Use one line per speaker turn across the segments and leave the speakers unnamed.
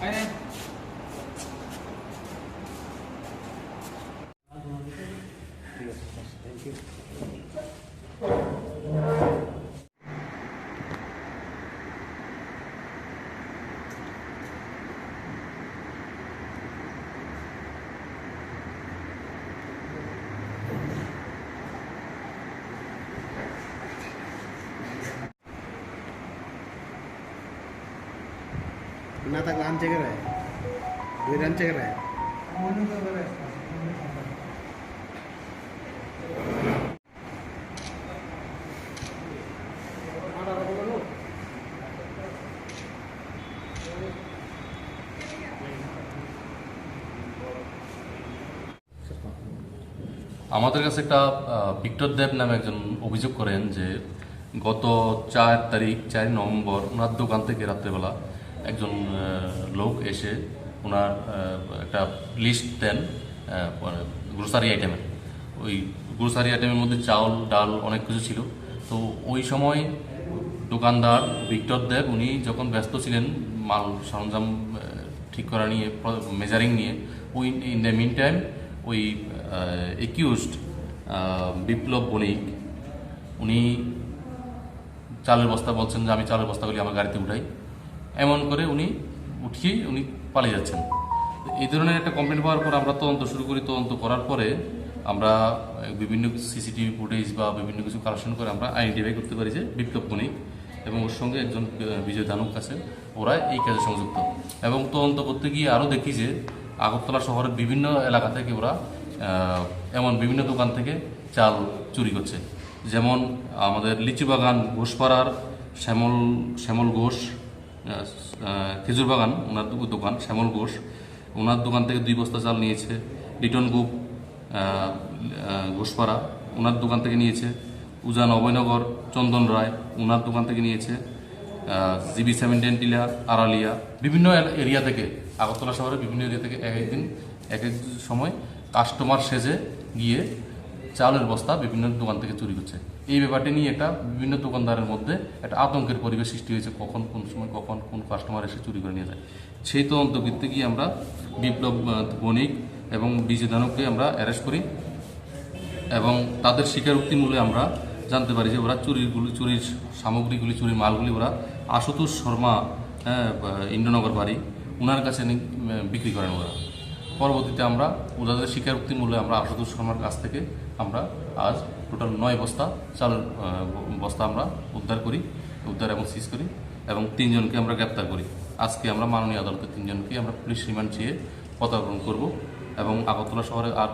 哎。好的，谢谢，thank you。কে রে দুই আনছে কে রে
আমাদের কাছে একটা ভিক্টর দেব নামে একজন অভিযোগ করেন যে গত চার তারিখ, চার নভেম্বর, ওনার দোকান থেকে রাত্রেবেলা একজন লোক এসে ওনার একটা লিস্ট দেন গ্রোসারি আইটেমের ওই গ্রোসারি আইটেমের মধ্যে চাউল, ডাল অনেক কিছু ছিল। তো ওই সময় দোকানদার ভিক্টর দেব, উনি যখন ব্যস্ত ছিলেন মাল সরঞ্জাম ঠিক করা নিয়ে মেজারিং নিয়ে, ওই ইন দ্য মিন টাইম ওই একিউজড বিপ্লব বণিক, উনি চালের বস্তা বলছেন যে, আমি চালের বস্তাগুলি আমার গাড়িতে উঠাই। এমন করে উনি উঠিয়েই উনি পালিয়ে যাচ্ছেন। এই ধরনের একটা কমপ্লেন পাওয়ার পর আমরা তদন্ত শুরু করি। তদন্ত করার পরে আমরা বিভিন্ন সিসিটিভি ফুটেজ বা বিভিন্ন কিছু কালেকশন করে আমরা আইডেন্টিফাই করতে পারি যে বিপ্লব বণিক এবং ওর সঙ্গে একজন বিজয় দানুক আছে। ওরা এই কাজে সংযুক্ত। এবং তদন্ত করতে গিয়ে আরও দেখি যে আগরতলা শহরের বিভিন্ন এলাকা থেকে ওরা এমন বিভিন্ন দোকান থেকে চাল চুরি করছে। যেমন আমাদের লিচু বাগান ঘোষপাড়ার শ্যামল শ্যামল ঘোষ খেজুর বাগান ওনার দোকান শ্যামল ঘোষ। ওনার দোকান থেকে দুই বস্তা চাল নিয়েছে লিটন আহ, ঘোষপাড়া। ওনার দোকান থেকে নিয়েছে উজান অভয়নগর চন্দন রায়। ওনার দোকান থেকে নিয়েছে জিবি সেভেন্টিন টিলা আড়ালিয়া। বিভিন্ন এরিয়া থেকে আগরতলা শহরের বিভিন্ন এরিয়া থেকে এক একদিন এক এক সময় কাস্টমার সেজে গিয়ে চালের বস্তা বিভিন্ন দোকান থেকে চুরি করছে। এই ব্যাপারটি নিয়ে একটা বিভিন্ন দোকানদারের মধ্যে একটা আতঙ্কের পরিবেশ সৃষ্টি হয়েছে কখন কোন সময় কখন কোন কাস্টমার এসে চুরি করে নিয়ে যায়। সেই তদন্ত করতে গিয়ে আমরা বিপ্লব বণিক এবং বিজয় দানবকে আমরা অ্যারেস্ট করি এবং তাদের স্বীকারোক্তি মূলে আমরা জানতে পারি যে ওরা চুরিগুলি চুরির সামগ্রীগুলি চুরির মালগুলি ওরা আশুতোষ শর্মা হ্যাঁ, ইন্দ্রনগর বাড়ি ওনার কাছে বিক্রি করেন ওরা। পরবর্তীতে আমরা ওদের স্বীকারোক্তি মূল্যে আমরা আশুতোষ শর্মার কাছ থেকে আমরা আজ টোটাল নয় বস্তা আহ, বস্তা আমরা উদ্ধার করি উদ্ধার এবং সিজ করি এবং তিনজনকে আমরা গ্রেপ্তার করি। আজকে আমরা মাননীয় আদালতে তিনজনকে আমরা পুলিশ রিমান্ড চেয়ে প্রত্যার্পণ করব এবং আগরতলা শহরে আর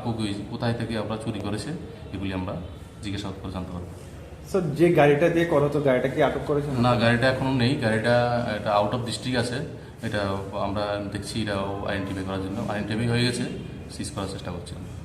কোথায় থেকে আমরা চুরি করেছে এগুলি আমরা জিজ্ঞাসাবাদ করে জানতে পারব।
স্যার যে গাড়িটা দিয়ে করা হতো গাড়িটা কি আটক করেছেন
না গাড়িটা এখনও নেই। গাড়িটা এটা আউট অফ ডিস্ট্রিক্ট আছে। এটা আমরা দেখছি, এটাও আইডেন্টিফাই করার জন্য আইডেন্টিফাই হয়ে গেছে সিজ করার চেষ্টা করছি আমরা।